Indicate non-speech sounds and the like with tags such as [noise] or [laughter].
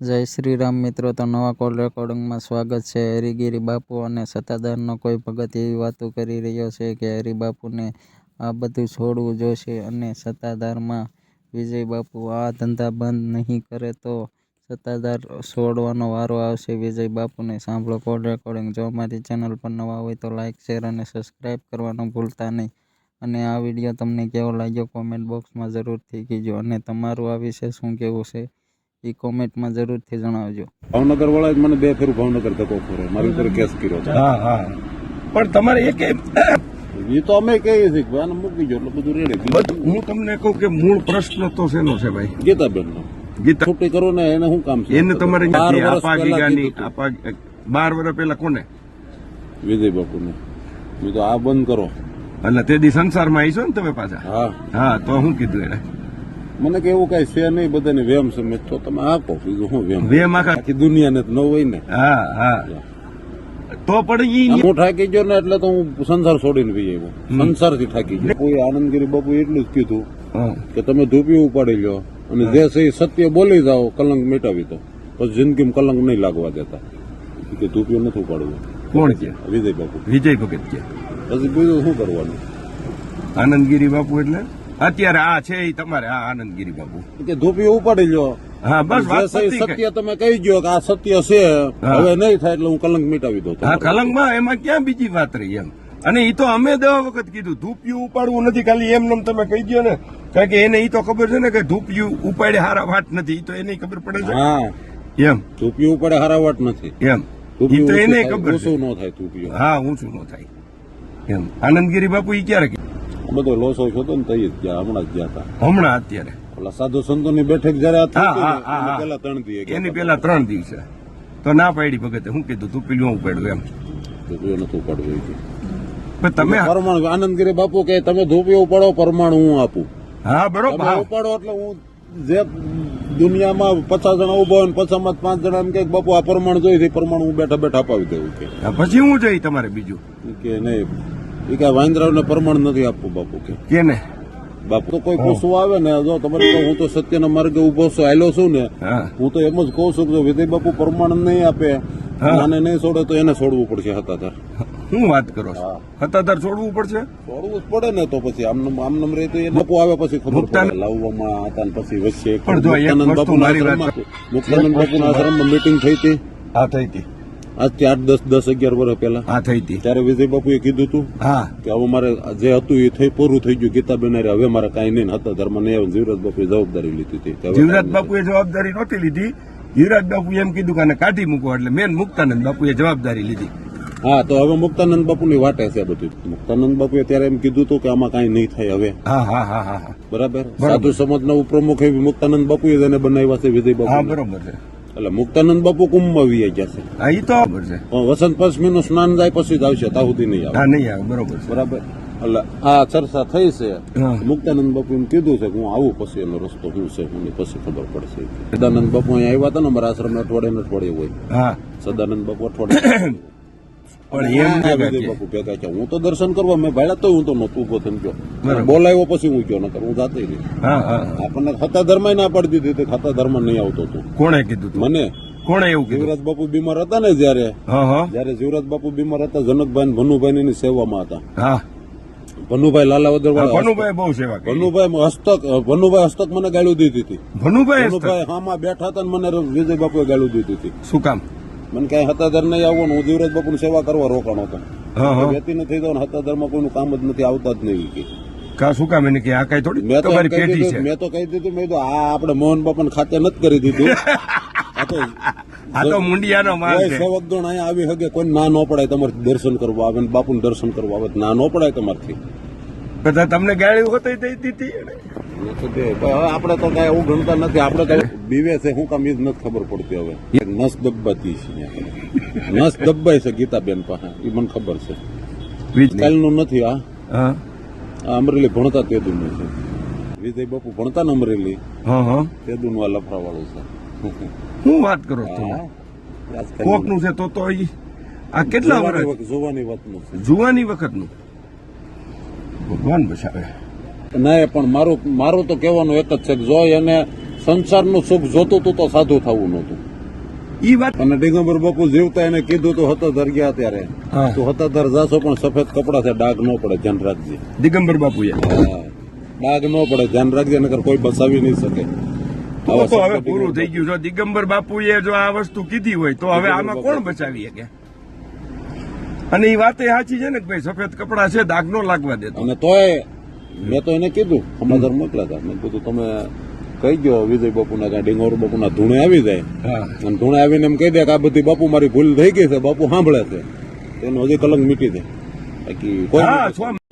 જય શ્રી રામ મિત્રો, તો નવા કોલ રેકોર્ડિંગમાં સ્વાગત છે. હરિગીરી બાપુ અને સત્તાધારનો કોઈ ભગત એવી વાતો કરી રહ્યો છે કે હરિબાપુને આ બધું છોડવું જોશે અને સત્તાધારમાં વિજય બાપુ આ ધંધા બંધ નહીં કરે તો સત્તાધાર છોડવાનો વારો આવશે. વિજય બાપુને સાંભળો કોલ રેકોર્ડિંગ જો અમારી ચેનલ પર નવા હોય તો લાઇક શેર અને સબસ્ક્રાઈબ કરવાનું ભૂલતા નહીં. અને આ વીડિયો તમને કેવો લાગ્યો? કોમેન્ટ બોક્સમાં જરૂરથી કહેજો. અને તમારું આ વિશે શું કહેવું છે? એ કોમેન્ટમાં જરૂરથી જણાવજો. ભાવનગર વાળા જ મને બે ફેર ભાવનગર ધક્કો કર્યો મારી ઉપર કેસ કર્યો છે હા હા. પણ તમારે એક એ તો અમે કહીએ છીએ કે આને મૂકી જો એટલે બધું રેડી હું તમને કહું કે મૂળ પ્રશ્ન તો શેનો છે ભાઈ? ગીતાબેન નો ગીતા છૂટી કરો ને એને શું કામ છે? એને તમારે બાર વર્ષ આપા પહેલા ગીગાની કીધું આપા બાર વર્ષ પહેલા કોને? વિજય બાપુ ને મેં તો આ બંધ કરો. એટલે તે દી સંસારમાં આવીશો ને તમે પાછા? હા. હા તો શું કીધું એને. મને કે એવું કઈ છે નહીં બધાને વેમ છે તો તમે આપો બીજું શું વેમ? વેમ આખા દુનિયાને તો ન હોય ને. હા હા. તો પણ હું થાકી ગયો ને એટલે તો હું સંસાર છોડીને પી આવ્યો. સંસારથી થાકી ગયો. કોઈ આનંદગીરી બાપુ એટલું જ કીધું કે તમે ધૂપી ઉપાડી લો અને જે છે સત્ય બોલી જાઓ કલંક મેટાવી દો. પછી જિંદગીમાં કલંક નહીં લાગવા દેતા. કે ધૂપિયું નથી ઉપાડવું. કોણ છે વિજય બાપુ. વિજય ભગત કે. પછી બીજું શું કરવાનું? આનંદગીરી બાપુ એટલે? અત્યારે આ છે એ તમારે આ આનંદગીરી બાપુ કે ધોપી ઉપાડી લો હા બસ એ. સત્ય તમે કહી ગયો કે આ સત્ય છે હવે નહીં થાય એટલે હું કલંક મિટાવી દઉં હા કલંકમાં એમાં ક્યાં બીજી વાત રહી એમ? અને એ તો અમે દવા વખત કીધું ધૂપિયું ઉપાડવું નથી ખાલી એમ નમ તમે કહી દો ને. કારણ કે એને ઈ તો ખબર છે ને કે ધૂપિયું ઉપાડે હારા વાટ નથી તો એને ખબર પડે છે. હા. એમ. ધૂપિયું ઉપાડે હારા વાટ નથી. એમ. ઈ તો એને ખબર શું ન થાય ધૂપિયું. હા ઊંચું ન થાય. એમ. આનંદગીરી બાપુ એ ક્યારે ગયા? બધો લોસ ઓછો હતો ને તઈ જ ગયા હમણાં જ ગયા હતા હમણાં અત્યારે? ઓલા સાધુ સંતોની બેઠક જયારે હા, હા, હા, એની ત્રણ દિવસ એની. પેલા ત્રણ દિવસે. તો ના પાડી ભગતે. શું કીધું તું પેલું ઉપાડ્યું એમ. ધૂપિયું નતું ઉપાડવું એ તમે પરમાણુ આનંદગીરી બાપુ કે તમે ધૂપિયો ઉપાડો પરમાણુ હું આપું. હા બરોબર હા. ઉપાડો એટલે હું જે દુનિયામાં પચાસ જણા ઊભો હોય ને પચાસમાં પાંચ જણા એમ કે બાપુ આ પરમાણુ જોઈ છે પરમાણુ હું બેઠા બેઠા અપાવી દઉં. કે પછી હું જોઈ તમારે બીજું? કે નહીં. એ કે વાંદરાવને પ્રમાણ નથી આપવું બાપુ કે. કેને? બાપુ તો કોઈ પૂછવું આવે ને જો તમારે તો હું તો સત્યના માર્ગે ઊભો છું આયલો છું ને હું. તો એમ જ કહું છું કે વિજય બાપુ પ્રમાણ નહીં આપે આને નહીં છોડે તો એને છોડવું પડશે હતાધાર. શું વાત કરો છો? હતાધાર છોડવું પડશે? છોડવું જ પડે ને તો પછી આમ આમનમ રહે તો એ બાપુ આવે પછી ખબર પડે લાવવામાં હતા પછી વચ્ચે મુક્તાનંદ બાપુના આશ્રમમાં મીટિંગ થઈ હતી. હા થઈ હતી. આજથી આઠ દસ દસ અગિયાર વર્ષ પહેલા. હા થઈ હતી. ત્યારે વિજય બાપુએ કીધું હતું હા. કે હવે મારે જે હતું એ થઈ પૂરું થઈ ગયું. ગીતા બેનારે હવે મારે કાંઈ નહીં. હતા ધર્મ નહીં આવે. જીવરાજ બાપુએ જવાબદારી લીધી હતી. જીવરાજ બાપુએ જવાબદારી નહોતી લીધી. યુવરાજ બાપુ એમ કીધું કે કાઢી મૂકો. એટલે મેન મુક્તાનંદ બાપુએ જવાબદારી લીધી. હા તો હવે મુક્તાનંદ બાપુની વાટે છે બધું. મુક્તાનંદ બાપુએ ત્યારે એમ કીધું હતું કે આમાં કાંઈ નહીં થાય હવે. હા હા હા હા હા. બરાબર? સાધુ સમાજના ઉપપ્રમુખ એવી મુક્તાનંદ બાપુએ જ એને બનાવ્યા છે વિજય બાપુ બરોબર છે. એટલે મુક્તાનંદ બાપુ કુંભમાં વી ગયા છે હા ઈ તો બરોબર છે. વસંત પંચમીનું સ્નાન જાય પછી જ આવશે ત્યાં સુધી નહીં આવે. હા નહીં આવે બરોબર છે. બરાબર? એટલે આ ચર્ચા થઈ છે. મુક્તાનંદ બાપુ એમ કીધું છે કે હું આવું પછી એનો રસ્તો શું છે હું પછી ખબર પડશે. સદાનંદ બાપુ અહીંયા આવ્યા હતા ને અમારા આશ્રમ અઠવાડિયે ને અઠવાડિયે હોય. સદાનંદ બાપુ અઠવાડિયે [coughs] પણ એમ બાપુ ભેગા છે હું તો દર્શન કરવા મેં ભાડા તો હું તો નહોતું ઊભો થઈને ગયો. બોલાવ્યો પછી હું ગયો નકર હું જાતે આપણને ખાતા ધર્મ ના પાડી દીધી હતી ખાતા ધર્મ નહીં આવતો તું. કોણે કીધું મને? કોણે એવું જીવરાજ બાપુ બીમાર હતા ને જયારે? જયારે જીવરાજ બાપુ બીમાર હતા જનકભાઈ ભનુભાઈ ની સેવામાં હતા. ભનુભાઈ લાલાવદર હા, ભનુભાઈ બહુ સેવા ભનુભાઈ હસ્તક ભનુભાઈ હસ્તક મને ગાળું દીધી હતી. ભનુભાઈ ભનુભાઈ હામાં બેઠા હતા મને વિજય બાપુએ ગાળું દીધી હતી. શું કામ? મને ક્યાંય હતાધર નહીં આવવાનું હું જીવરાજ બાપુની સેવા કરવા રોકાણો હતો. વ્યક્તિ નથી તો હતાધરમાં કોઈનું કામ જ નથી આવતા જ નહીં કે. કા શું કામ એને કે આ કઈ થોડી તમારી પેઢી છે? મેં તો કહી દીધું મેં તો આ આપણે મોહન બાપાને ખાતે નથી કરી દીધું. [laughs] આ તો આ તો મુંડિયાનો માલ કોઈ છે. સેવકગણ અહીંયા આવી શકે કોઈ ના ન પડાય તમારે દર્શન કરવા આવે ને બાપુનું દર્શન કરવા આવે ના ન પડાય તમારથી. બધા તમને ગાળી હોતી દઈ દીધી તો તે. આપણે તો કઈ એવું ગણતા નથી. આપણે તો બીવે છે શું કામ એ જ નથી ખબર પડતી હવે. નસ દબાતી છે નસ દબાય છે ગીતાબેન પાસે. એ મને ખબર છે. કાલનું નથી આ અમરેલી ભણતા તેદુનું છે. વિજય બાપુ ભણતા ને અમરેલી? તે હા. તેદુનું આ લફડાવાળું છે. શું વાત કરો છો? હા. આજકાલ કોકનું છે તો તો આ કેટલા વર્ષ જોવાની વાતનું છે. જુવાની વખતનું. ભગવાન બચાવે. ના પણ મારું મારું તો કહેવાનું એક જ છે કે જો એને સંસારનું સુખ જોતું હતું તો સાધુ થવું નહોતું. ઈ વાત અને દિગંબર બાપુ જીવતા એને કીધું તો હતાધર ગયા ત્યારે. તું હતાધર જાશો પણ સફેદ કપડા છે ડાઘ ન પડે ધ્યાન રાખજે દિગંબર બાપુએ. ડાઘ ન પડે ધ્યાન રાખજે નકર કોઈ બસાવી નહીં શકે. તો હવે પૂરું થઈ ગયું. જો દિગંબર બાપુએ જો આ વસ્તુ કીધી હોય તો હવે આમાં કોણ બચાવી શકે? અને એ વાત એ સાચી છે ને કે ભાઈ સફેદ કપડા છે દાગ નો લાગવા દેતો. અને તોય મેં તો એને કીધું સમાચાર મોકલા હતા. મેં કીધું તમે કહી ગયો વિજય બાપુના કાંઈ ડિંગોર બાપુના ધૂણે આવી જાય. અને ધૂણે આવીને એમ કહી દે કે આ બધી બાપુ મારી ભૂલ થઈ ગઈ છે બાપુ સાંભળે છે. એનો હજી કલંક મીટી દે. બાકી કોઈ